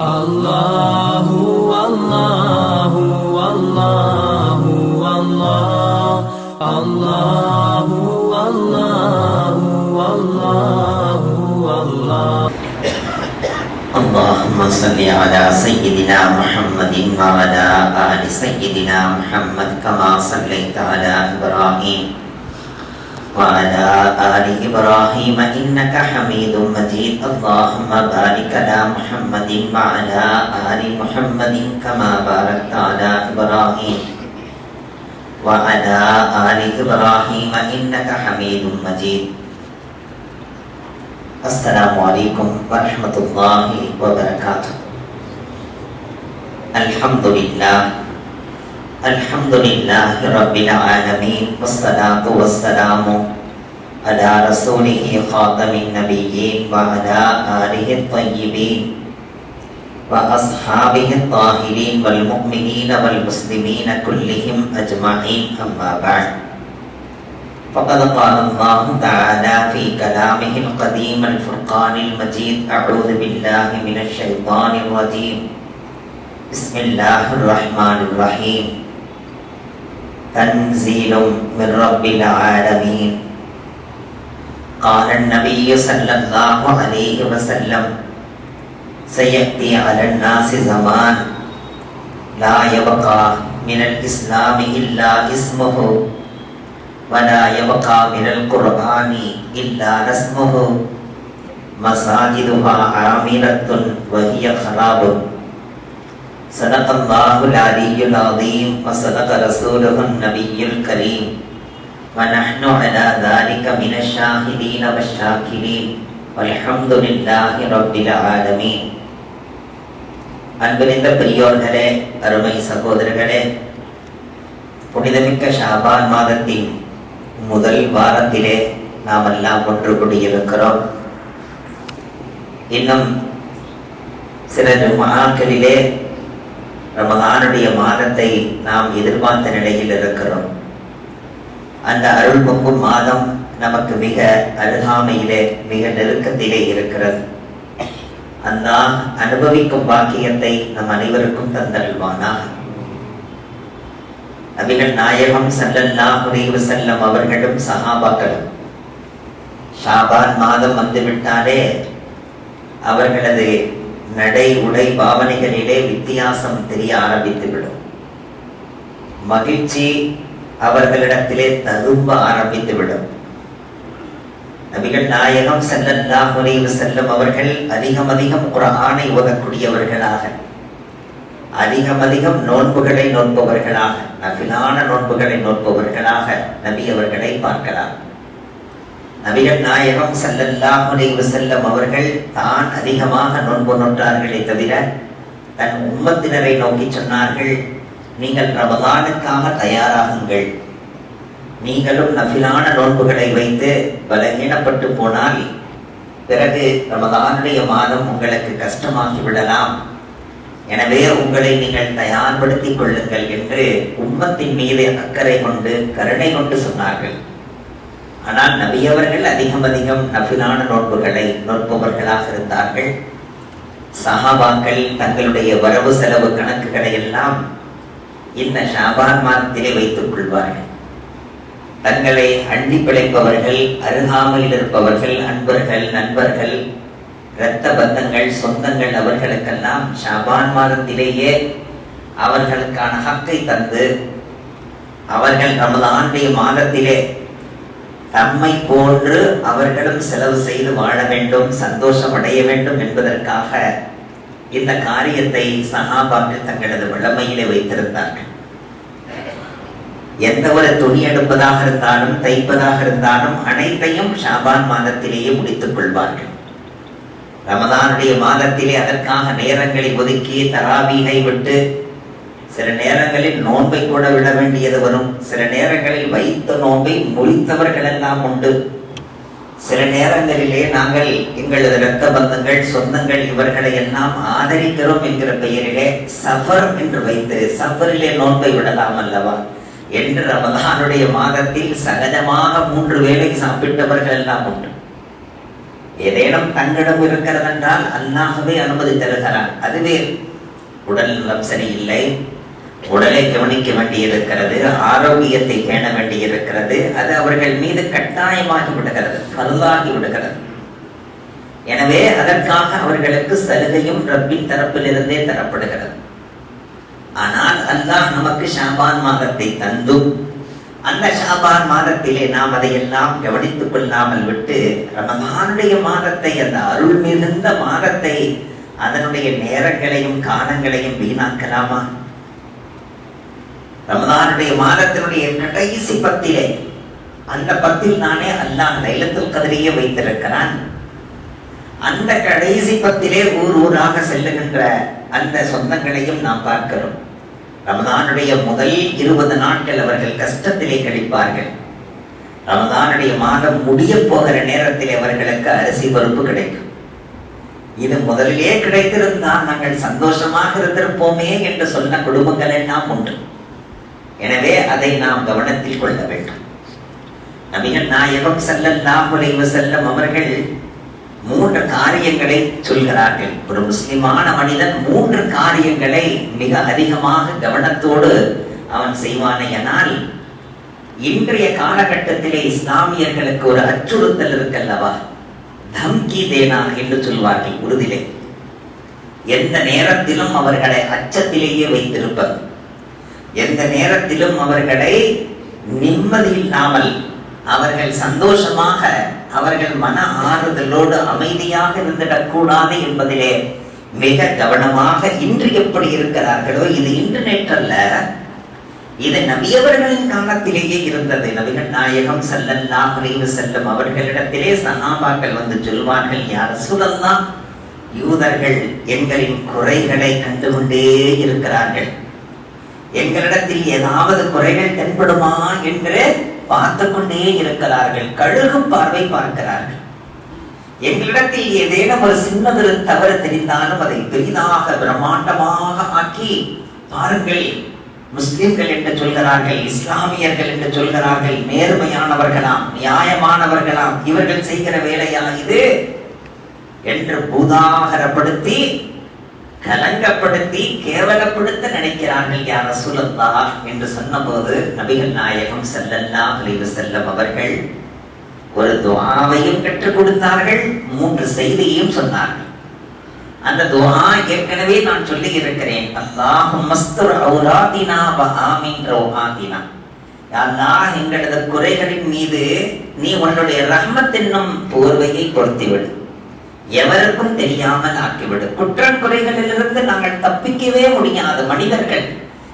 الله والله والله والله الله والله والله والله اللهم صل على سيدنا محمد وعلى آل سيدنا محمد كما صليت على إبراهيم وعلى آل إبراهيم إنك حميد مجيد. اللهم بارك على محمد وعلى آل محمد كما باركت على إبراهيم. وعلى آل إبراهيم إنك حميد مجيد. السلام عليكم ورحمة الله وبركاته. الحمد لله الحمد لله رب العالمين والصلاة والسلام على رسوله خاتم النبيين وعلى آله الطيبين وأصحابه الطاهرين والمؤمنين والمسلمين كلهم أجمعين أما بعد. فقد قال الله تعالى في كلامه القديم الفرقان المجيد أعوذ بالله من الشيطان الرجيم. بسم الله الرحمن الرحيم. تنزيل من رب العالمين. قال النبي صلى الله عليه وسلم سيأتي على الناس زمان لا يبقى من الإسلام إلا اسمه ولا يبقى من القرآن إلا رسمه مساجدها عامرة وهي خراب. صدق الله العلي العظيم وصدق رسوله النبي الكريم ونحن على ذلك من الشاهدين والشاكرين والحمد لله رب العالمين அன்பிருந்த பெரியோர்களே அருமை சகோதரர்களே புனிதமிக்க ஷாபான் மாதத்தின் முதல் வாரத்திலே நாம் எல்லாம் ஒன்று கூடியிருக்கிறோம் இன்னும் சில நாட்களிலே ரமதானுடைய மாதத்தை நாம் எதிர்பார்த்த நிலையில் இருக்கிறோம். அந்த அருள் பொங்கும் மாதம் நமக்கு மிக அருகாமையிலே மிக நெருக்கத்திலே இருக்கிறது. அந்த அனுபவிக்கும் பாக்கியத்தை நம் அனைவருக்கும் தந்தருள்வானாக. நபிகள் நாயகம் சல்லல்லா அலைஹி செல்லம் அவர்களும் சகாபாக்களும் ஷாபான் மாதம் வந்துவிட்டாலே அவர்களது நடை உடை பாவனைகளிலே வித்தியாசம் தெரிய ஆரம்பித்துவிடும். மகிழ்ச்சி அவர்களிடத்திலே ததும்ப ஆரம்பித்துவிடும். நபிகள் நாயகம் ஸல்லல்லாஹு அலைஹி செல்லும் அவர்கள் அதிகம் அதிகம் குர்ஆனை ஓதக்கூடியவர்களாக அதிகம் அதிகம் நோன்புகளை நோன்பவர்களாக நபிலான நோன்புகளை நோன்பவர்களாக நபி அவர்களை பார்க்கலாம். நபிகள் நாயகம் ஸல்லல்லாஹு அலைஹி செல்லும் அவர்கள் தான் அதிகமாக நோன்பு நோற்றார்களே தவிர தன் உம்மத்தினரை நோக்கி சொன்னார்கள் நீங்கள் ரமதானுக்காக தயாராகுங்கள். நீங்களும் நபிலான நோன்புகளை வைத்து பலகீனப்பட்டு போனால் பிறகு ரமதானுடைய மாதம் உங்களுக்கு கஷ்டமாகி விடலாம். எனவே உங்களை நீங்கள் தயார்படுத்திக் கொள்ளுங்கள் என்று உம்மத்தின் மீது அக்கறை கொண்டு கருணை கொண்டு சொன்னார்கள். ஆனால் நபியவர்கள் அதிகம் அதிகம் நபிலான நோன்புகளை நோற்பவர்களாக இருந்தார்கள். சஹாபாக்கள் தங்களுடைய வரவு செலவு கணக்குகளை எல்லாம் இந்த ஷாபான் மாதத்திலே வைத்துக் கொள்வார்கள். தங்களை அண்டி பிழைப்பவர்கள் அருகாமையில் இருப்பவர்கள் அன்பர்கள் நண்பர்கள் இரத்த பந்தங்கள் சொந்தங்கள் அவர்களுக்கெல்லாம் ஷாபான் மாதத்திலேயே அவர்களுக்கான ஹக்கை தந்து அவர்கள் நமது ஆண்டைய மாதத்திலே தம்மை போன்று அவர்களும் செலவு செய்து வாழ வேண்டும் சந்தோஷம் அடைய வேண்டும் என்பதற்காக இந்த காரியத்தை சகாபாக்கள் தங்களது வளமையிலே வைத்திருந்தார்கள். எந்த ஒரு துணி எடுப்பதாக இருந்தாலும் தைப்பதாக இருந்தாலும் அனைத்தையும் ஷாபான் மாதத்திலேயே முடித்துக் கொள்வார்கள். ரமதானுடைய மாதத்திலே அதற்காக நேரங்களை ஒதுக்கி தராபீகை விட்டு சில நேரங்களில் நோன்பை கூட விட வேண்டியது வரும். சில நேரங்களில் வைத்த நோன்பை முடித்தவர்கள் எல்லாம் உண்டு. சில நேரங்களிலே நாங்கள் எங்களது இரத்த பந்தங்கள் சொந்தங்கள் இவர்களை எல்லாம் ஆதரிக்கிறோம் என்கிற பெயரிலே சஃபர் என்று வைத்து சஃபரிலே நோன்பை விடலாம் அல்லவா? என்று ரமதானுடைய மாதத்தில் சகஜமாக மூன்று வேளை சாப்பிட்டவர்கள் எல்லாம் உண்டு. ஏதேனும் தங்கிடம் இருக்கிறதென்றால் அல்லாகவே அனுமதி தருகிறார். அதுவே உடல் நலம் சரியில்லை. உடலை கவனிக்க வேண்டியிருக்கிறது ஆரோக்கியத்தை பேண வேண்டியிருக்கிறது அது அவர்கள் மீது கட்டாயமாகி விடுகிறது பல்லாகி விடுகிறது. எனவே அதற்காக அவர்களுக்கு சலுகையும் ரப்பின் தரப்பிலிருந்தே தரப்படுகிறது. ஆனால் அல்லாஹ் நமக்கு ஷாபான் மாதத்தை தந்தும் அந்த ஷாபான் மாதத்திலே நாம் அதையெல்லாம் கவனித்துக் கொள்ளாமல் விட்டு ரமதானுடைய மாதத்தை அந்த அருள் மிகுந்த மாதத்தை அதனுடைய நேரங்களையும் காலங்களையும் வீணாக்கலாமா? ரமதானுடைய மாதத்தினுடைய கடைசி பத்திலே அந்த பத்தில் நானே அல்லாஹ் தைலத்தில் கதிரையே வைத்திருக்கிறான். அந்த கடைசி பத்திலே ஊர் ஊராக செல்லுகின்ற அந்த சொந்தங்களையும் நாம் பார்க்கிறோம். ரமதானுடைய முதல் இருபது நாட்கள் அவர்கள் கஷ்டத்திலே கழிப்பார்கள். ரமதானுடைய மாதம் முடிய போகிற நேரத்தில் அவர்களுக்கு அரிசி பருப்பு கிடைக்கும். இது முதலிலே கிடைத்திருந்தால் நாங்கள் சந்தோஷமாக இருந்திருப்போமே என்று சொன்ன குடும்பங்கள் எல்லாம் உண்டு. எனவே அதை நாம் கவனத்தில் கொள்ள வேண்டும். நபிகள் நாயகம் ஸல்லல்லாஹு அலைஹி வஸல்லம் அவர்கள் மூன்று காரியங்களை சொல்கிறார்கள். ஒரு முஸ்லிமான மனிதன் மூன்று காரியங்களை மிக அதிகமாக கவனத்தோடு அவன் செய்வானையனால் இன்றைய காலகட்டத்திலே இஸ்லாமியர்களுக்கு ஒரு அச்சுறுத்தல் இருக்கல்லவா? தம்கி தேனா என்று சொல்வார்கள் உறுதிலே எந்த நேரத்திலும் அவர்களை அச்சத்திலேயே வைத்திருப்பது. எந்த நேரத்திலும் அவர்களை நிம்மதி இல்லாமல் அவர்கள் சந்தோஷமாக அவர்கள் மன ஆறுதலோடு அமைதியாக இருந்திடக்கூடாது என்பதிலே மிக கவனமாக இன்று எப்படி இருக்கிறார்களோ இது இன்டர்நெட் அல்ல இது நபியவர்களின் காலத்திலேயே இருந்தது. நபிகள் நாயகம் செல்லல்லா குறைவு செல்லும் அவர்களிடத்திலே சகாபாக்கள் வந்து சொல்வார்கள் யார் ரசூலல்லாஹ் யூதர்கள் எங்களின் குறைகளை கண்டுகொண்டே இருக்கிறார்கள். எங்களிடத்தில் ஏதாவது குறைகள் தென்படுமா என்று பார்த்து கொண்டே இருக்கிறார்கள். கழுகும் பார்வை பார்க்கிறார்கள். எங்களிடத்தில் ஏதேனும் ஒரு சின்னதொரு தவறு தெரிந்தாலும் அதை பெரிதாக பிரம்மாண்டமாக ஆக்கி பாருங்கள். முஸ்லிம்கள் என்று சொல்கிறார்கள் இஸ்லாமியர்கள் என்று சொல்கிறார்கள் நேர்மையானவர்களாம் நியாயமானவர்களாம் இவர்கள் செய்கிற வேலையா இது? என்று பூதாகரப்படுத்தி கலங்கப்படுத்தி கேவலப்படுத்த நினைக்கிறார்கள் யார் ரசூலல்லா என்று சொன்னபோது நபிகள் நாயகம் செல்லல்லா அலைவு செல்லம் அவர்கள் ஒரு துவாவையும் கற்றுக் கொடுத்தார்கள் மூன்று செய்தியையும் சொன்னார்கள். அந்த துவா ஏற்கனவே நான் சொல்லி இருக்கிறேன் அல்லாஹும் மஸ்துர் அவுராதினா பஹாமின் ரோஹாதினா அல்லா அல்லாஹ் எங்களது குறைகளின் மீது நீ உன்னுடைய ரஹ்மத் என்னும் போர்வையை பொருத்தி விடு. எவருக்கும் தெரியாமல் ஆக்கிவிடும். குற்றம் குறைகளிலிருந்து நாங்கள் தப்பிக்கவே முடியாது மனிதர்கள்.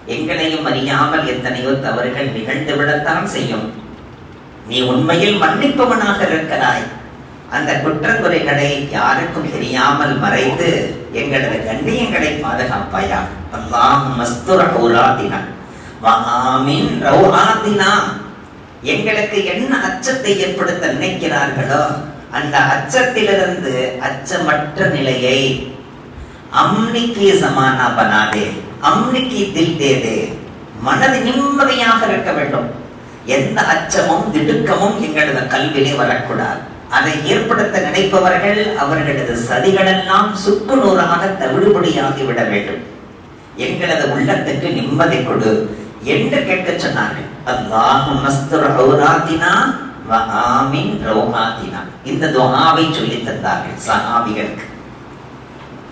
எங்களையும் அறியாமல் எத்தனையோ தவறுகள் நிகழ்ந்து விடத்தான் செய்யும். நீ உண்மையில் மன்னிப்பவனாக இருக்கிறாய். அந்த குற்றங்குறைகளை யாருக்கும் தெரியாமல் மறைத்து எங்களது கண்ணியங்களை பாதுகாப்பாயா எங்களுக்கு என்ன அச்சத்தை ஏற்படுத்த நினைக்கிறார்களோ அந்த அச்சத்திலிருந்து அச்சமற்ற நிலையை அம்னிக்கு சமானா பனாதே அம்னிக்கு தில் தேதே. மனது நிம்மதியாக இருக்க வேண்டும். எந்த அச்சமும் திடுக்கமும் எங்களது கல்வியிலே வரக்கூடாது. அதை ஏற்படுத்த நினைப்பவர்கள் அவர்களது சதிகளெல்லாம் சுக்கு நூறாக தவிடுபடியாகி விட வேண்டும். எங்களது உள்ளத்துக்கு நிம்மதி கொடு என்று கேட்க சொன்னார்கள். அல்லாஹு மஸ்துர் ஔராதினா ஆமின் ரௌஹாதினா இந்த துஹாவை சொல்லி தந்தார்கள் சஹாபிகளுக்கு.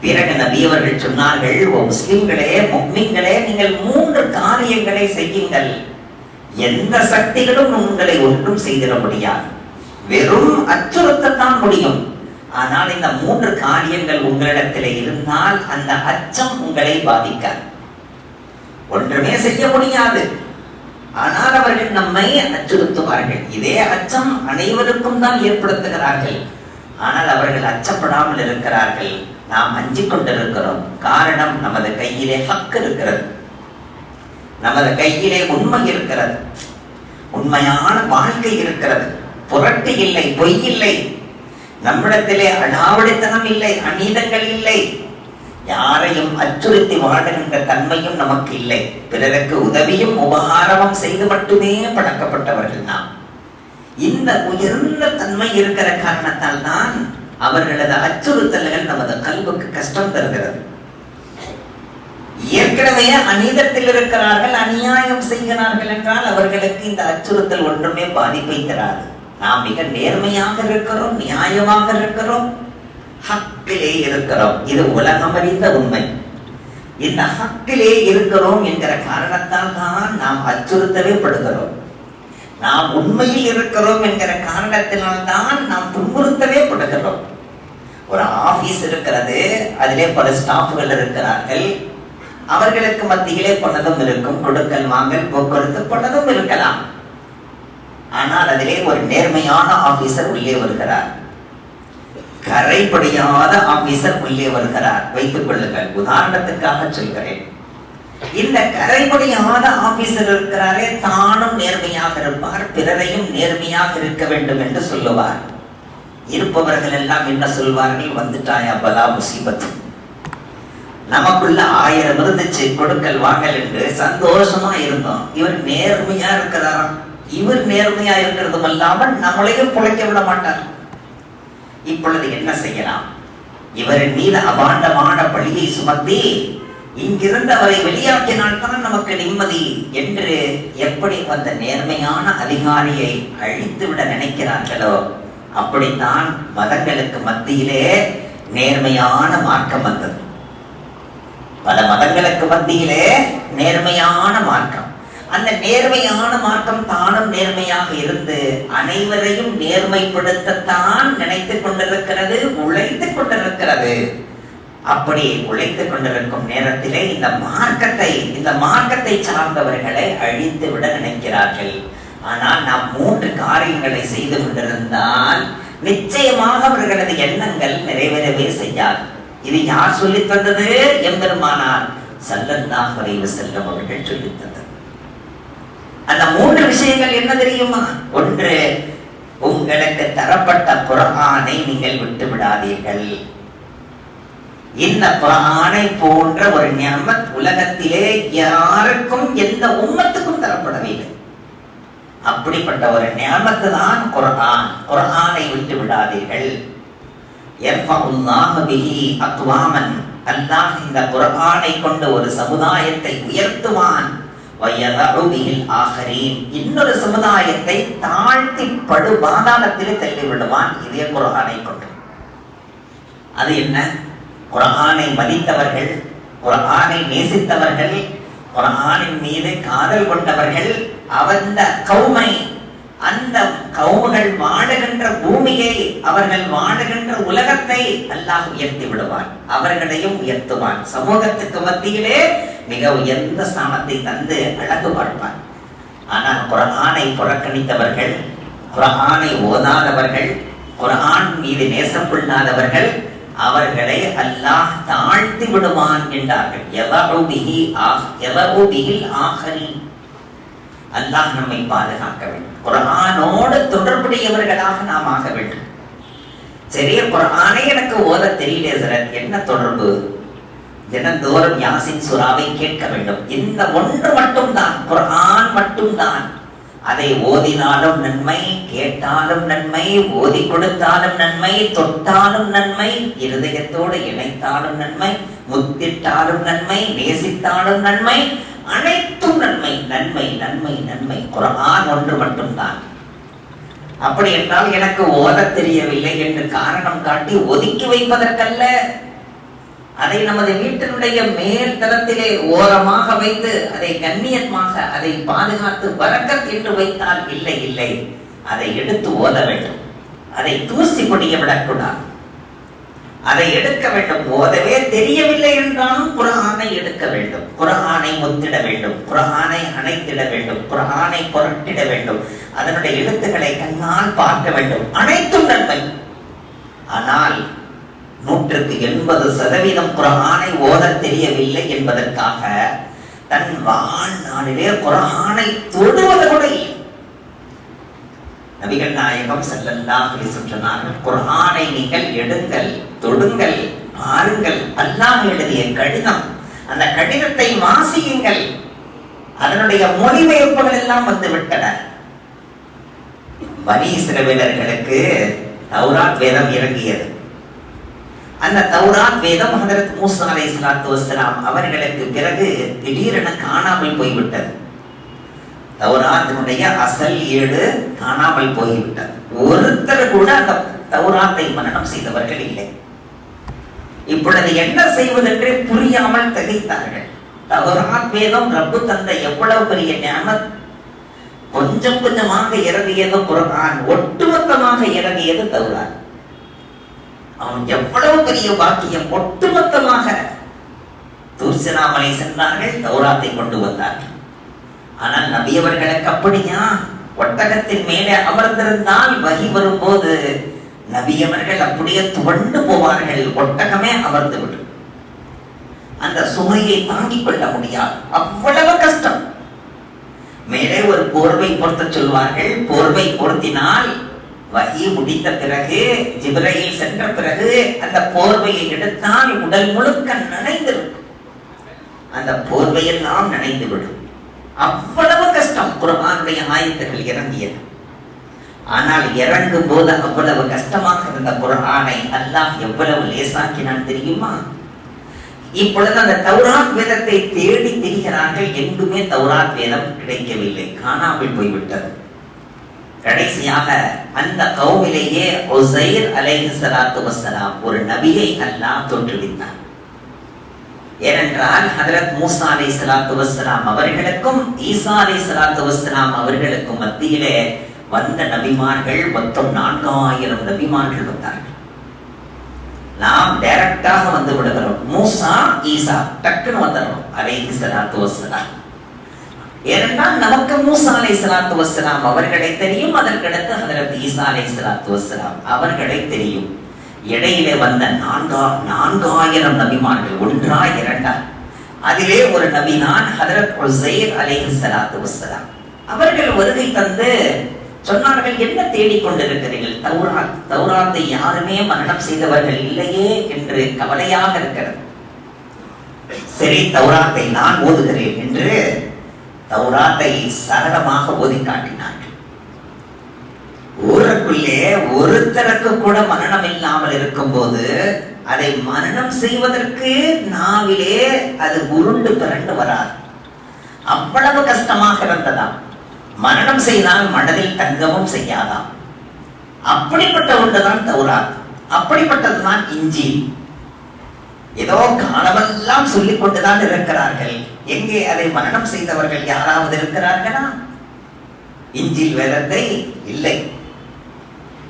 பிறகு நபி அவர்கள் சொன்னார்கள் ஓ முஸ்லிம்களே முக்மின்களே நீங்கள் மூன்று காரியங்களை செய்யுங்கள். எந்த சக்திகளும் உங்களை ஒன்றும் செய்திட முடியாது. வெறும் அச்சுறுத்தத்தான் முடியும். ஆனால் இந்த மூன்று காரியங்கள் உங்களிடத்தில் இருந்தால் அந்த அச்சம் உங்களை பாதிக்காது. ஒன்றுமே செய்ய முடியாது. ஆனால் அவர்கள் நம்மை அச்சுறுத்துவார்கள். இதே அச்சம் அனைவருக்கும் தான் ஏற்படுத்துகிறார்கள். ஆனால் அவர்கள் அச்சப்படாமல் இருக்கிறார்கள். நாம் அஞ்சிக் கொண்டிருக்கிறோம். காரணம் நமது கையிலே ஹக் இருக்கிறது. நமது கையிலே உண்மை இருக்கிறது. உண்மையான வாழ்க்கை இருக்கிறது. புரட்டு இல்லை பொய் இல்லை. நம்மிடத்திலே அடாவடித்தனம் இல்லை அநீதங்கள் இல்லை. யாரையும் அச்சுறுத்தி வாழுகின்ற தன்மையும் நமக்கு இல்லை. பிறருக்கு உதவியும் உபகாரமும் செய்து மட்டுமே பழக்கப்பட்டவர்கள் நாம். இந்த உயர்ந்த தன்மை இருக்கிற காரணத்தால் தான் அவர்களது அச்சுறுத்தல்கள் நமது கல்வுக்கு கஷ்டம் தருகிறது. ஏற்கனவே அநீதத்தில் இருக்கிறார்கள் அநியாயம் செய்கிறார்கள் என்றால் அவர்களுக்கு இந்த அச்சுறுத்தல் ஒன்றுமே பாதிப்பை தராது. நாம் மிக நேர்மையாக இருக்கிறோம் நியாயமாக இருக்கிறோம். ஹக்கிலே இருக்கிறோம். இது உலகம் அறிந்த உண்மை. இந்த ஹக்கிலே இருக்கிறோம் என்கிற காரணத்தால் தான் நாம் அச்சுறுத்தவே படுகிறோம். நாம் உண்மையில் இருக்கிறோம் என்கிற காரணத்தினால் தான் நாம் துன்புறுத்தவே படுகிறோம். ஒரு ஆபீஸ் இருக்கிறது அதிலே பல ஸ்டாஃப்கள் இருக்கிறார்கள். அவர்களுக்கு மத்தியிலே பணதும் இருக்கும் கொடுக்கல் வாங்கல் போக்குவரத்து பணதும் இருக்கலாம். ஆனால் அதிலே ஒரு நேர்மையான ஆபீசர் உள்ளே வருகிறார். கரைபடியாத ஆபீசர் உள்ளே வருகிறார். வைத்துக் கொள்ளுங்கள். உதாரணத்துக்காக சொல்கிறேன். இந்த கரைபடியாத ஆபீசர் இருக்கிறாரே தானும் நேர்மையாக இருப்பார் பிறரையும் நேர்மையாக இருக்க வேண்டும் என்று சொல்லுவார். இருப்பவர்கள் எல்லாம் என்ன சொல்வார்கள்? வந்துட்டாயா பலா முசீபத்து நமக்குள்ள ஆயிரம் இருந்துச்சு கொடுக்கல் வாங்கல் என்று சந்தோஷமா இருந்தோம். இவர் நேர்மையா இருக்கிறாராம். இவர் நேர்மையா இருக்கிறதும் அல்லாமல் நம்மளையும் பிழைக்க விட மாட்டார். இப்பொழுது என்ன செய்யலாம்? இவரின் மீது அபாண்டமான பழியை சுமத்தி இங்கிருந்து அவரை தான் நமக்கு நிம்மதி என்று எப்படி அந்த நேர்மையான அதிகாரியை அழித்து விட நினைக்கிறார்களோ அப்படித்தான் மதங்களுக்கு மத்தியிலே நேர்மையான மார்க்கம் வந்தது. பல மதங்களுக்கு மத்தியிலே நேர்மையான மார்க்கம். அந்த நேர்மையான மார்க்கம் தானும் நேர்மையாக இருந்து அனைவரையும் நேர்மைப்படுத்தத்தான் நினைத்துக் கொண்டிருக்கிறது உழைத்துக் கொண்டிருக்கிறது. அப்படி உழைத்துக் கொண்டிருக்கும் நேரத்திலே இந்த மார்க்கத்தை இந்த மார்க்கத்தை சார்ந்தவர்களை அழித்து விட நினைக்கிறார்கள். ஆனால் நாம் மூன்று காரியங்களை செய்து கொண்டிருந்தால் நிச்சயமாக அவர்களது எண்ணங்கள் நிறைவேறவே செய்யாது. இது யார் சொல்லித் தந்தது? எம்பெருமானார். சல்லல்லாஹு அலைஹி செல்லும் அவர்கள் சொல்லித் தந்தது. அந்த மூன்று விஷயங்கள் என்ன தெரியுமா? ஒன்று உங்களுக்கு தரப்பட்ட குரானை நீங்கள் விட்டு விடாதீர்கள். இந்த குரானை போன்ற ஒரு ஞாபத் உலகத்திலே யாருக்கும் எந்த உம்மத்துக்கும் தரப்படவில்லை அப்படிப்பட்ட ஒரு ஞாபத்து தான் குரான் குரானை விட்டு விடாதீர்கள். அக்வாமன். அல்லாஹ் இந்த குர்ஆனை கொண்டு ஒரு சமுதாயத்தை உயர்த்துவான். இன்னொரு சமுதாயத்தை தாழ்த்தி படு பாதாளத்திலே தள்ளி விடுவான் இதே குர்ஆனை கொண்டு. அது என்ன? குர்ஆனை மதித்தவர்கள் குர்ஆனை நேசித்தவர்கள் குர்ஆனின் மீது காதல் கொண்டவர்கள் அவந்த கௌமை அந்த கவுமுகள் வாழுகின்ற பூமியை அவர்கள் வாழுகின்ற உலகத்தை அல்லாஹ் உயர்த்தி விடுவான். அவர்களையும் உயர்த்துவான். சமூகத்துக்கு மத்தியிலே மிக உயர்ந்த ஸ்தானத்தை தந்து அழகு பார்ப்பார் ஆனால் குரானை புறக்கணித்தவர்கள் குரானை ஓதாதவர்கள் குரான் மீது நேசம் கொள்ளாதவர்கள் அவர்களை அல்லாஹ் தாழ்த்தி விடுவான் என்றார்கள். ஆஹ் அல்லாஹ் நம்மை பாதுகாக்க வேண்டும். குரானோடு தொடர்புடையவர்களாக நாம் ஆக வேண்டும். சரி குரானே எனக்கு ஓத தெரியல சார் என்ன தொடர்பு? தினந்தோறும் யாசின் சுறாவை கேட்க வேண்டும். இந்த ஒன்று மட்டும்தான் குரான் மட்டும்தான். அதை ஓதினாலும் நன்மை கேட்டாலும் நன்மை ஓதி கொடுத்தாலும் நன்மை தொட்டாலும் நன்மை இருதயத்தோடு இணைத்தாலும் நன்மை முத்திட்டாலும் நன்மை நேசித்தாலும் நன்மை அனைத்தும் நன்மை நன்மை நன்மை நன்மை. குரான் ஒன்று மட்டும்தான். அப்படி என்றால் எனக்கு ஓத தெரியவில்லை என்று காரணம் காட்டி ஒதுக்கி வைப்பதற்கல்ல. அதை நமது வீட்டினுடைய மேல் தளத்திலே ஓரமாக வைத்து அதை கண்ணியமாக அதை பாதுகாத்து வரக்கத் என்று வைத்தால் இல்லை இல்லை. அதை எடுத்து ஓத வேண்டும். அதை தூசி பொடிய விடக்கூடாது. அதை எடுக்க வேண்டும். ஓதவே தெரியவில்லை என்றாலும் குரானை எடுக்க வேண்டும். குரானை ஒத்திட வேண்டும். குரானை அணைத்திட வேண்டும். குரானை புரட்டிட வேண்டும். அதனுடைய எழுத்துக்களை கண்ணால் பார்க்க வேண்டும். அனைத்தும் நன்மை. ஆனால் நூற்றுக்கு எண்பது சதவீதம் குரானை ஓத தெரியவில்லை என்பதற்காக தன் வாழ்நாளிலே குரானை தொடுவது கூட நபிகள் நாயகம் ஸல்லல்லாஹு சொன்னார்கள் குரானை நீங்கள் எடுங்கள் தொடுங்கள் பாருங்கள். அல்லாஹ் எழுதிய கடிதம் அந்த கடிதத்தை வாசியுங்கள். அதனுடைய மொழிபெயர்ப்புகள் எல்லாம் வந்து விட்டன? வரி சிறவினர்களுக்கு தௌராத் வேதம் இறங்கியது. அந்த தௌராத் வேதம் ஹதரத் மூசா அலைஹிஸ்ஸலாத்து வசலாம் அவர்களுக்கு பிறகு திடீரென காணாமல் போய்விட்டது. தௌராத்தினுடைய அசல் ஏடு காணாமல் போய்விட்டது. ஒருத்தர் கூட அந்த தௌராத்தை மரணம் செய்தவர்கள் இல்லை. இப்பொழுது என்ன செய்வதென்றே புரியாமல் திகைத்தார்கள். தௌராத் வேதம் ரப்பு தந்த எவ்வளவு பெரிய ஞானம் கொஞ்சம் கொஞ்சமாக இறங்கியது குரான் ஒட்டுமொத்தமாக இறங்கியது தௌராத். அவன் எவ்வளவு பெரிய பாக்கியம் ஒட்டுமொத்தமாக தூர்சனாமலை சென்றார்கள் தௌராத்தை கொண்டு வந்தார்கள். ஆனால் நபியவர்களுக்கு அப்படியா? ஒட்டகத்தின் மேலே அமர்ந்திருந்தால் வகி வரும்போது நபியவர்கள் அப்படியே துவண்டு போவார்கள் ஒட்டகமே அமர்ந்து விடும். அந்த சுமையை தாங்கிக் கொள்ள முடியாது. அவ்வளவு கஷ்டம். மேலே ஒரு போர்வை பொருத்த சொல்வார்கள் போர்வை பொருத்தினால் வகி முடித்த பிறகு ஜிப்ரையில் சென்ற பிறகு அந்த போர்வையை எடுத்தால் உடல் முழுக்க நனைந்திருக்கும் அந்த போர்வையெல்லாம் நனைந்துவிடும். அவ்வளவு கஷ்டம் குர்ஆனுடைய ஆயத்துகள் இறங்கியது. ஆனால் இறங்கும் போது அவ்வளவு கஷ்டமாக இருந்த குரானை அல்லாஹ் எவ்வளவு லேசாக்கினான் தெரியுமா? இப்பொழுது அந்த தௌராத் வேதத்தை தேடி திரிகிறார்கள். எங்குமே தௌராத் வேதம் கிடைக்கவில்லை. காணாமல் போய்விட்டது. கடைசியாக அந்த கௌமிலேயே ஒசைர் அலைஹி சலாத்து வசலாம் ஒரு நபியை அல்லாஹ் தோற்றுவித்தார் ஏனென்றால் ஹதரத் மூசா அலை சலாத்து வசலாம் அவர்களுக்கும் ஈசா அலை சலாத்து வசலாம் அவர்களுக்கும் மத்தியிலே வந்த நபிமார்கள் மொத்தம் நான்காயிரம் நபிமார்கள் வந்தார்கள். நாம் டைரக்டாக வந்து விடுகிறோம். மூசா ஈசா டக்குன்னு வந்துடுறோம். அலைஹி சலாத்து வசலாம் ஏனென்றால் நமக்கு மூசா அலை சலாத்து வசலாம் அவர்களை தெரியும் அதற்கடுத்து ஹதரத் ஈசா அலை சலாத்து வசலாம் அவர்களை தெரியும். இடையிலே வந்த நான்கா நான்காயிரம் நபிமார்கள் ஒன்றா இரண்டா? அதிலே ஒரு நபி நான் ஹதரத் உசைர் அலை சலாத்து வசலாம் அவர்கள் வருகை தந்து சொன்னார்கள் என்ன தேடிக் கொண்டிருக்கிறீர்கள்? தௌராத் தௌராத்தை யாருமே மரணம் செய்தவர்கள் இல்லையே என்று கவலையாக இருக்கிறது. சரி தௌராத்தை நான் ஓதுகிறேன் என்று தௌராத்தை சரளமாக ஓதி காட்டினார்கள். ஊருக்குள்ளே ஒருத்தருக்கு கூட மரணம் இல்லாமல் இருக்கும்போது அதை மரணம் செய்வதற்கு நாவிலே அது உருண்டு பிறண்டு வராது. அவ்வளவு கஷ்டமாக இருந்ததாம். மரணம் செய்தால் மனதில் தங்கமும் செய்யாதாம். அப்படிப்பட்ட ஒன்றுதான் தௌராத். அப்படிப்பட்டதுதான் இஞ்சி ஏதோ காலமெல்லாம் சொல்லிக் கொண்டுதான் இருக்கிறார்கள். எங்கே அதை மரணம் செய்தவர்கள் யாராவது இருக்கிறார்களா? இஞ்சில் வேதத்தை இல்லை.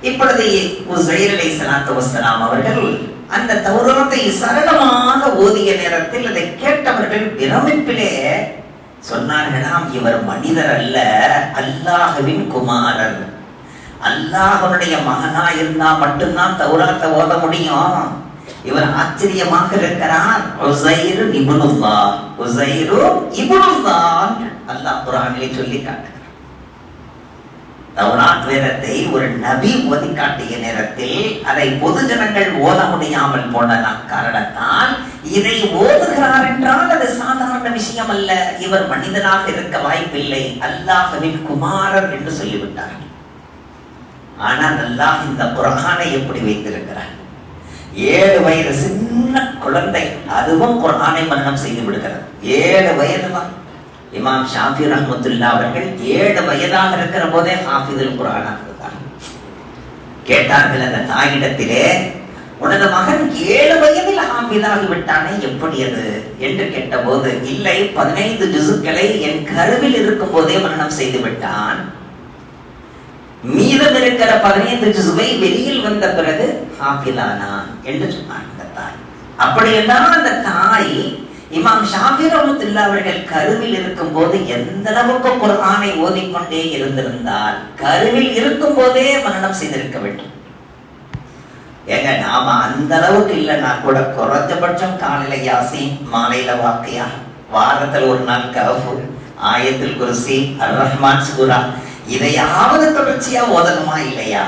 இப்பொழுது உசைர் சலாத்து வசலாம் அவர்கள் அந்த தௌரத்தை சரளமாக ஓதிய நேரத்தில் அதை கேட்டவர்கள் பிரமிப்பிலே சொன்னார்களாம் இவர் மனிதர் அல்ல அல்லாஹுவின் குமாரர். அல்லாஹனுடைய மகனா இருந்தா மட்டும்தான் தௌராத்தை ஓத முடியும். இவர் ஆச்சரியமாக இருக்கிறார் உசைரு இபுனுல்லா. உசைரு இபுனுல்லா அல்லாஹ் குரானிலே சொல்லி காட்டுகிறார் தௌராத் வேதத்தை ஒரு நபி ஓதி காட்டிய நேரத்தில் அதை பொது ஜனங்கள் ஓத முடியாமல் போன காரணத்தால் இதை ஓதுகிறார் என்றால் அது சாதாரண விஷயம் அல்ல. இவர் மனிதனாக இருக்க வாய்ப்பில்லை. அல்லாஹவின் குமாரர் என்று சொல்லிவிட்டார் ஆனால் அல்லாஹ் இந்த குரானை எப்படி வைத்திருக்கிறார் ஏழு வயது சின்ன குழந்தை. அதுவும் குரானை மன்னம் செய்து விடுகிறது. ஏழு வயது தான் இமாம் ஷாஃபி ரஹமத்துல்லா அவர்கள் ஏழு வயதாக இருக்கிற போதே ஹாஃபிதுல் குரானாக இருந்தார். கேட்டார்கள் அந்த தாயிடத்திலே உனது மகன் ஏழு வயதில் ஹாஃபிதாகி விட்டானே எப்படி அது? என்று கேட்டபோது இல்லை பதினைந்து ஜிசுக்களை என் கருவில் இருக்கும் போதே மரணம் செய்து விட்டான். மீதம் இருக்கிற பதினைந்து ஜுசுவை வெளியில் வந்த பிறகு ஹாஃபிலானான் என்று சொன்னான் அந்த தாய். அப்படியெல்லாம் அந்த தாய் இமாம் ஷாஃபி ரஹமத்துல்லா அவர்கள் கருவில் இருக்கும் போது எந்த அளவுக்கு குரானை ஓதிக்கொண்டே இருந்திருந்தால் கருவில் இருக்கும் போதே மரணம் செய்திருக்க வேண்டும். ஏங்க நாம அந்த அளவுக்கு இல்லைன்னா கூட குறைஞ்சபட்சம் காலையில யாசி மாலையில வாக்கையா? வாரத்தில் ஒரு நாள் கஃபு ஆயத்தில் குருசி அர் ரஹ்மான் சூரா. இதையாவது தொடர்ச்சியா ஓதணுமா இல்லையா?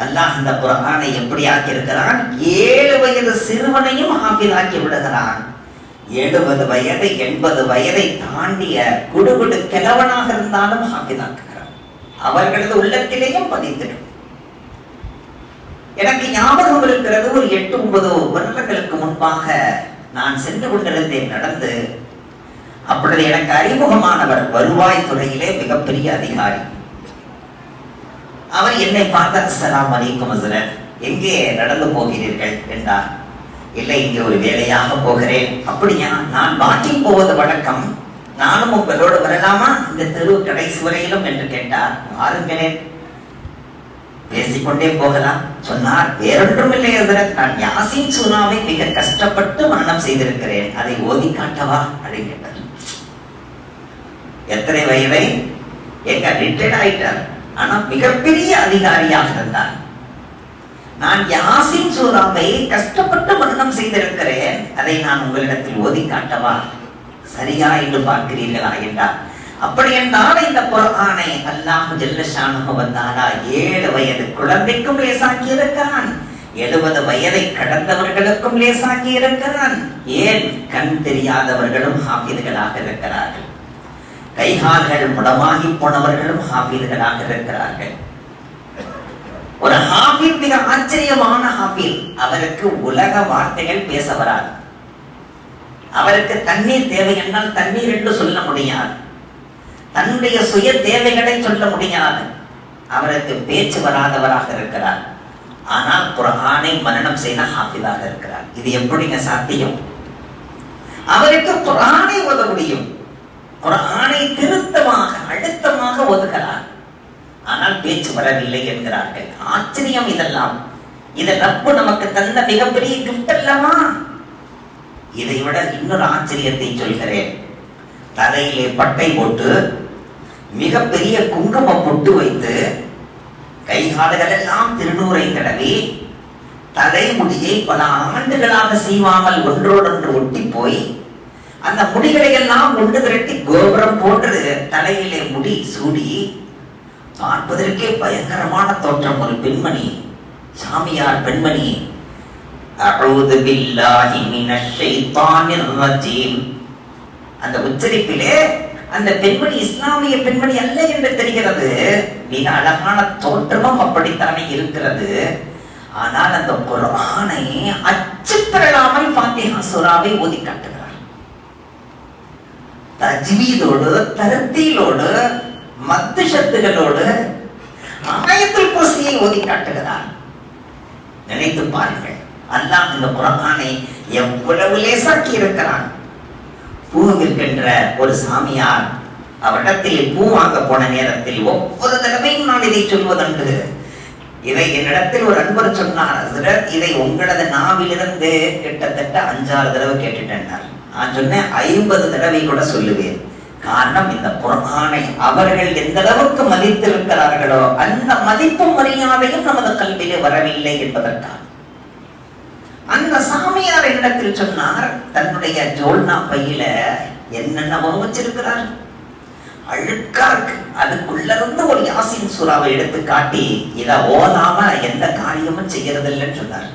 அல்லாஹ் இந்த குரானை எப்படி ஆக்கி இருக்கிறான் ஏழு வயது சிறுவனையும் ஆக்கி விடுகிறான். எழுபது வயது எண்பது வயதை தாண்டிய குடுகுடு கிழவனாக இருந்தாலும் ஹாஃபிதாக்குகிறான் அவர்களது உள்ளத்திலேயும் பதிந்திடும் எனக்கு ஞாபகம் இருக்கிறது ஒரு எட்டு ஒன்பது வருடங்களுக்கு முன்பாக நான் சென்று கொண்டிருந்தேன் நடந்து அப்பொழுது எனக்கு அறிமுகமானவர் வருவாய் துறையிலே மிகப்பெரிய அதிகாரி. அவர் என்னை பார்த்த அஸ்ஸலாமு அலைக்கும் எங்கே நடந்து போகிறீர்கள்? என்றார். இல்லை இங்கே ஒரு வேலையாக போகிறேன். அப்படியா? நான் வாக்கிங் போவது வழக்கம். நானும் உங்களோடு வரலாமா? இந்த தெரு கடைசி வரையிலும் என்று கேட்டார். வாருங்களேன் பேசிக்கொண்டே போகலாம். சொன்னார் வேறொன்றும் இல்லை ஹஸ்ரத் நான் யாசின் சுனாவை மிக கஷ்டப்பட்டு மரணம் செய்திருக்கிறேன். அதை ஓதி காட்டவா? அப்படின்னு கேட்டார். எத்தனை வயவை? எங்க ரிட்டையர்ட் ஆயிட்டார். ஆனா மிகப்பெரிய அதிகாரியாக இருந்தார். நான் யாசின் சூறாவை கஷ்டப்பட்டு மரணம் செய்திருக்கிறேன். அதை நான் உங்களிடத்தில் ஓதி காட்டவா சரியா என்று பார்க்கிறீர்களா என்றார். அப்படி என்றால் இந்த குரானை அல்லாஹ் ஜல்லஷானு வந்தாரா ஏழு வயது குழந்தைக்கும் லேசாக்கி இருக்கிறான் எழுபது வயதை கடந்தவர்களுக்கும் லேசாக்கி இருக்கிறான் ஏன்? கண் தெரியாதவர்களும் ஹாஃபிதுகளாக இருக்கிறார்கள். கைகால்கள் முடமாகி போனவர்களும் ஹாபீர்களாக இருக்கிறார்கள். ஒரு ஹாபீர் மிக ஆச்சரியமான ஹாபீர் அவருக்கு உலக வார்த்தைகள் பேச வராது. அவருக்கு தண்ணீர் தேவை என்றால் தண்ணீர் என்று சொல்ல முடியாது. தன்னுடைய சுய தேவைகளை சொல்ல முடியாது. அவருக்கு பேச்சு வராதவராக இருக்கிறார். ஆனால் குரானை மரணம் செய்த ஹாஃபிதாக இருக்கிறார். இது எப்படிங்க சாத்தியம்? அவருக்கு குரானை உதவ முடியும். குரானை திருத்தமாக அழுத்தமாக ஒதுக்கிறார் ஆனால் பேச்சு வரவில்லை என்கிறார்கள். ஆச்சரியம் இதெல்லாம். இது ரப்பு நமக்கு தந்த மிகப்பெரிய கிஃப்ட் அல்லவா? இதை விட இன்னொரு ஆச்சரியத்தை சொல்கிறேன். தலையிலே பட்டை போட்டு மிகப்பெரிய குங்கும பொட்டு வைத்து கை எல்லாம் திருநூரை தடவி தலைமுடியை பல ஆண்டுகளாக செய்வாமல் ஒன்றோடொன்று ஒட்டி போய் அந்த முடிகளை எல்லாம் ஒன்று திரட்டி கோபுரம் போன்று தலையிலே முடி சூடி. பார்ப்பதற்கே பயங்கரமான தோற்றம் ஒரு பெண்மணி சாமியார் பெண்மணி. அஊது பில்லாஹி மினஷ் ஷைத்தானிர் ரஜீம். அந்த உச்சரிப்பிலே அந்த பெண்மணி இஸ்லாமிய பெண்மணி அல்ல என்று தெரிகிறது. மிக அழகான தோற்றமும் அப்படித்தானே இருக்கிறது. ஆனால் அந்த குரானை அச்சு பாத்தியா சுறாவை ஓதி தஜ்வீதோடு தருத்தியிலோடு மத்து சத்துகளோடு ஆயத்தில் குருசியை ஓதி காட்டுகிறார். நினைத்து பாருங்கள் அல்லாஹ் இந்த குரானை எவ்வளவு லேசாக்கி இருக்கிறான். பூ விற்கின்ற ஒரு சாமியார் அவரிடத்தில் பூ வாங்க போன நேரத்தில் ஒவ்வொரு தடவையும் நான் இதை சொல்வதன்று இதை என்னிடத்தில் ஒரு அன்பர் சொன்னார் இதை உங்களது நாவிலிருந்து கிட்டத்தட்ட அஞ்சாறு தடவை கேட்டுட்டேன் நான் சொன்னேன் ஐம்பது தடவை கூட சொல்லுவேன். காரணம் இந்த புறமானை அவர்கள் எந்த அளவுக்கு மதித்திருக்கிறார்களோ அந்த மதிப்பும் மரியாதையும் நமது கல்வியிலே வரவில்லை என்பதற்காக. அந்த சாமியார் என்னிடத்தில் சொன்னார் தன்னுடைய ஜோல்னா பையில என்னென்னவோ வச்சிருக்கிறார்கள் அழுக்கா இருக்கு. அதுக்குள்ள இருந்து ஒரு யாசின் சூறாவை எடுத்து காட்டி இத ஓதாம எந்த காரியமும் செய்யறது இல்லைன்னு சொன்னார்.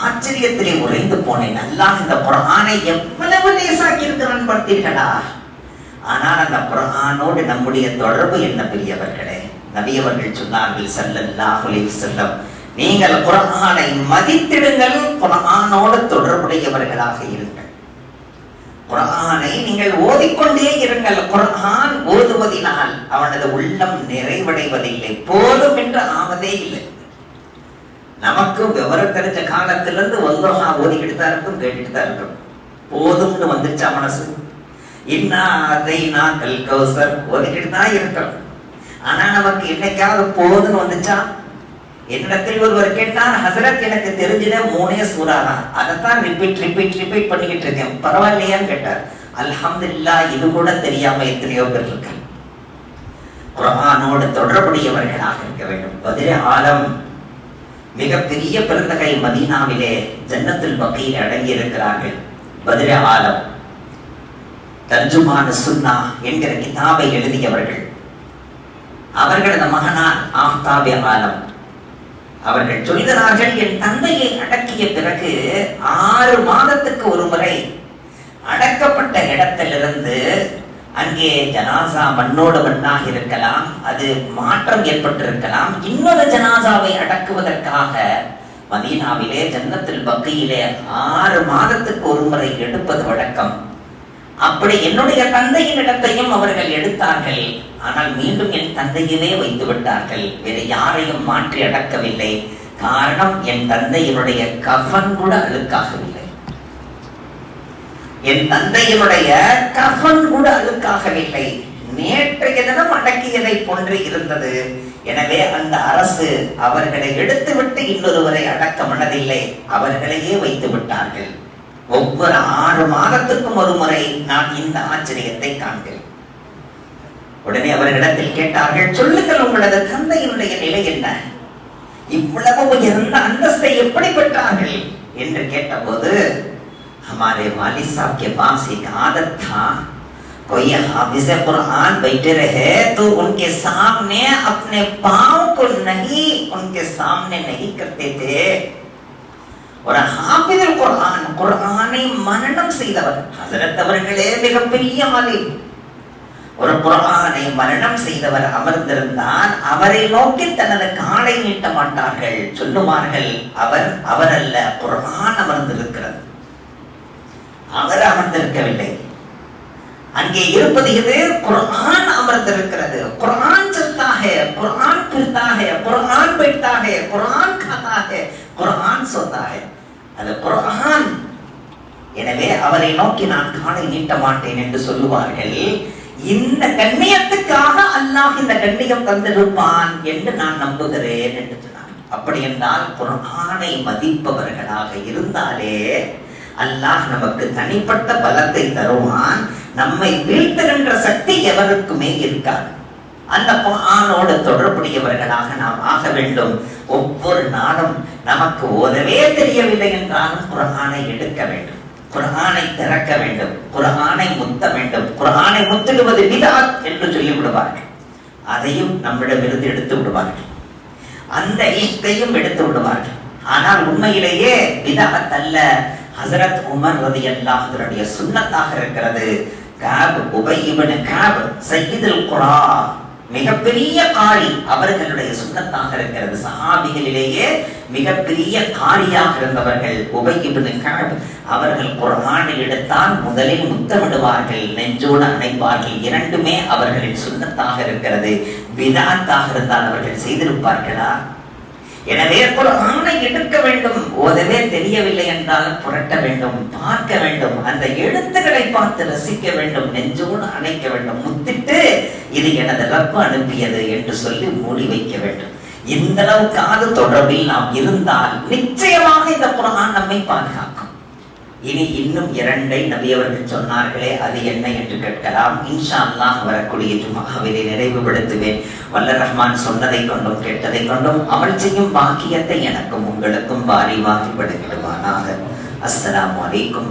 ஆச்சரியத்திலே உறைந்து போனேன். நல்லா இந்த குரானை எவ்வளவு லேசாக்கி இருக்கிறான் பார்த்தீர்களா ஆனால் அந்த குரானோடு நம்முடைய தொடர்பு என்ன பெரியவர்களே? நபியவர்கள் சொன்னார்கள் ஸல்லல்லாஹு செல்லம் நீங்கள் குரானை மதித்திடுங்கள். குரானோடு தொடர்புடையவர்களாக இருங்கள் குரானை நீங்கள் ஓதிக்கொண்டே இருங்கள். குரான் ஓதுவதினால் அவனது உள்ளம் நிறைவடைவதில்லை. போதும் என்று ஆவதே இல்லை. நமக்கு விவரம் தெரிஞ்ச காலத்திலிருந்து ஒன்றா ஓதிக்கிட்டு தான் இருக்கும் கேட்டுட்டு தான் இருக்கும். போதும்னு வந்துருச்சா மனசு? இன்னா அதை நான் கல் ஓதிக்கிட்டு தான் இருக்கிறோம். ஆனா நமக்கு என்னைக்காவது போதும்னு வந்துச்சா? என்னிடத்தில் ஒருவர் கேட்டார் ஹசரத் எனக்கு தெரிஞ்சத மூணே சூறா தான் அதைத்தான் ரிப்பீட் ரிப்பீட் ரிப்பீட் பண்ணிக்கிட்டு இருக்கேன். பரவாயில்லையான்னு கேட்டார். அல்ஹம்துல்லா இது கூட தெரியாம எத்தனையோ பேர் இருக்கு குரானோடு தொடர்புடையவர்களாக இருக்க வேண்டும். பதிலே ஆலம் மிகப்பெரிய பிறந்தகை மதீனாவிலே ஜன்னத்தில் பக்கையில் அடங்கி இருக்கிறார்கள் பதிலே ஆலம் தர்ஜுமான சுன்னா என்கிற கிதாபை எழுதியவர்கள். அவர்களது மகனார் ஆஃப்தாபே ஆலம். அவர்கள் சொல்கிறார்கள் என் தந்தையை அடக்கிய பிறகு ஆறு மாதத்துக்கு ஒரு முறை அடக்கப்பட்ட இடத்திலிருந்து அங்கே ஜனாசா மண்ணோடு மண்ணாக இருக்கலாம் அது மாற்றம் ஏற்பட்டிருக்கலாம். இன்னொரு ஜனாசாவை அடக்குவதற்காக மதீனாவிலே ஜன்னத்தில் பக்கையிலே ஆறு மாதத்துக்கு ஒரு முறை எடுப்பது வழக்கம். அப்படி என்னுடைய தந்தையின் இடத்தையும் அவர்கள் எடுத்தார்கள். ஆனால் மீண்டும் என் தந்தையவே வைத்து விட்டார்கள். வேறு யாரையும் மாற்றி அடக்கவில்லை. காரணம் என் தந்தையினுடைய கஃன் கூட அழுக்காகவில்லை. என் தந்தையினுடைய கஃன் கூட அழுக்காகவில்லை. நேற்றைய தினம் அடக்கியதை போன்று இருந்தது. எனவே அந்த அரசு அவர்களை எடுத்துவிட்டு இன்னொருவரை அடக்க மனதில்லை. அவர்களையே வைத்து விட்டார்கள். ஒவ்வொரு ஆறு மாதத்துக்கும் ஒரு முறை நான் இந்த ஆச்சரியத்தை காண்கிறேன் உடனே அவர்களிடத்தில் கேட்டார்கள் சொல்லுங்கள் உங்களது தந்தையினுடைய நிலை என்ன இவ்வளவு உயர்ந்த அந்தஸ்தை எப்படி பெற்றார்கள் என்று கேட்டபோது हमारे वालिद साहब के पास एक आदत था कोई हाफिज कुरान बैठे रहे तो उनके सामने अपने पाँव को नहीं उनके सामने नहीं करते थे ஒரு ஹாபிதல் குரான் குரானை மனநம் செய்தவர். ஹசரத் அவர்களே மிகப்பெரிய ஆலிம். ஒரு குரானை மரணம் செய்தவர் அமர்ந்திருந்தால் அவரை நோக்கி தனது காலை நீட்ட மாட்டார்கள். சொல்லுவார்கள் அவர் அவர் அல்ல குரான் அமர்ந்திருக்கிறது. அவர் அமர்ந்திருக்கவில்லை. அங்கே இருப்பது இது குரான் அமர்ந்திருக்கிறது. குரான் சொத்தாக குரான் பிரித்தாக குரான் பெட்டாக குரான் காத்தாக குரான் சொத்தாக. அது குரான் எனவே அவரை நோக்கி நான் காலை நீட்ட மாட்டேன் என்று சொல்லுவார்கள். இந்த கண்ணியத்துக்காக அல்லாஹ் இந்த கண்ணியம் தந்திருப்பான் என்று நான் நம்புகிறேன் என்று சொன்னார் அப்படி என்றால் குரானை மதிப்பவர்களாக இருந்தாலே அல்லாஹ் நமக்கு தனிப்பட்ட பலத்தை தருவான். நம்மை வீழ்த்துகின்ற சக்தி எவருக்குமே இருக்காது. அந்த ஆணோடு தொடர்புடையவர்களாக நாம் ஆக வேண்டும். ஒவ்வொரு நாளும் நமக்கு ஓதவே தெரியவில்லை என்றாலும் குர்ஆனை எடுக்க வேண்டும். குர்ஆனை திறக்க வேண்டும். குர்ஆனை முத்த வேண்டும். குர்ஆனை முத்திடுவது விதாத் என்று சொல்லி விடுவார்கள் அதையும் நம்மிடமிருந்து எடுத்து விடுவார்கள். அந்த ஈத்தையும் எடுத்து விடுவார்கள். ஆனால் உண்மையிலேயே விதாத் அல்ல. ஹசரத் உமர் ரதி அல்லாஹருடைய சுண்ணத்தாக இருக்கிறது. காப் உபை இப்னு காப் சையீதுல் குரா மிகப்பெரிய காரி அவர்களுடைய சுண்ணத்தாக இருக்கிறது. சஹாபிகளிலேயே மிகப்பெரிய காரியாக இருந்தவர்கள் உபயோகிப்பதற்காக அவர்கள் குரானை எடுத்தால் முதலில் முத்தமிடுவார்கள் நெஞ்சோடு அணைப்பார்கள். இரண்டுமே அவர்களின் சுண்ணத்தாக இருக்கிறது. விதாத்தாக இருந்தால் அவர்கள் செய்திருப்பார்களா? எனவே குர்ஆனை எடுக்க வேண்டும். ஓதவே தெரியவில்லை என்றால் புரட்ட வேண்டும் பார்க்க வேண்டும். அந்த எழுத்துக்களை பார்த்து ரசிக்க வேண்டும் நெஞ்சோடு அணைக்க வேண்டும். முத்திட்டு இது எனது ரப்பு அனுப்பியது என்று சொல்லி மூடி வைக்க வேண்டும். இந்த அளவுக்காவது தொடர்பில் நாம் இருந்தால் நிச்சயமாக இந்த குர்ஆன் நம்மை பாதுகாக்கும். இனி இன்னும் இரண்டை நபி அவர்கள் சொன்னார்களே அது என்ன என்று கேட்கலாம். இன்ஷா அல்லாஹ் வரக்கூடிய ஜுமாவிலே நிறைவுபடுத்துவேன். வல்ல ரஹ்மான் சொன்னதை கொண்டும் கேட்டதை கொண்டும் அவள் செய்யும் பாக்கியத்தை எனக்கும் உங்களுக்கும் வாரி வாரி படுகிடுவானாக அஸ்ஸலாமு அலைக்கும்